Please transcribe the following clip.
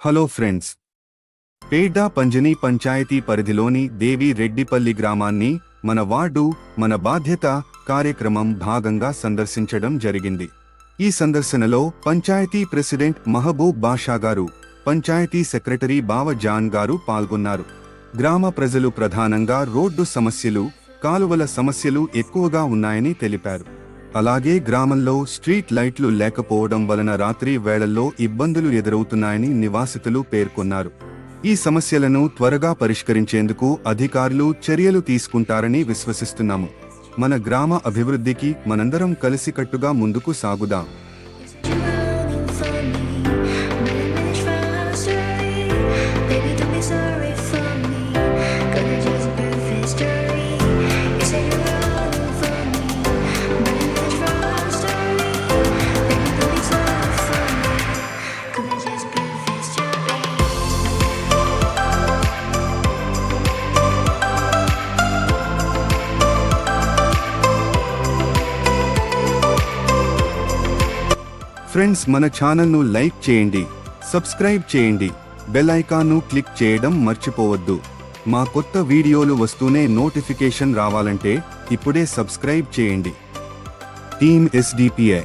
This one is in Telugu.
Hello friends. పేడ్డా పంజని పంచాయతీ పరిధిలోని దేవి రెడ్డిపల్లి గ్రామాన్ని మన వార్డు మన బాధ్యత కార్యక్రమం భాగంగా సందర్శించడం జరిగింది. ఈ సందర్శనలో పంచాయతీ ప్రెసిడెంట్ మహబూబ్ బాషా గారు పంచాయతీ సెక్రటరీ బావ జాన్ గారు పాల్గొన్నారు. గ్రామ ప్రజలు ప్రధానంగా రోడ్డు సమస్యలు కాలువల సమస్యలు ఎక్కువగా ఉన్నాయని తెలిపారు. అలాగే గ్రామంలో స్ట్రీట్ లైట్లు లేకపోవడం వలన రాత్రి వేళల్లో ఇబ్బందులు ఎదురవుతున్నాయని నివాసితులు పేర్కొన్నారు. ఈ సమస్యలను త్వరగా పరిష్కరించేందుకు అధికారులు చర్యలు తీసుకుంటారని విశ్వసిస్తున్నాము. మన గ్రామ అభివృద్ధికి మనందరం కలిసికట్టుగా ముందుకు సాగుదాం. ఫ్రెండ్స్ మన ఛానల్ను లైక్ చేయండి సబ్స్క్రైబ్ చేయండి బెల్ ఐకాన్ను క్లిక్ చేయడం మర్చిపోవద్దు. మా కొత్త వీడియోలు వస్తూనే నోటిఫికేషన్ రావాలంటే ఇప్పుడే సబ్స్క్రైబ్ చేయండి. Team SDPI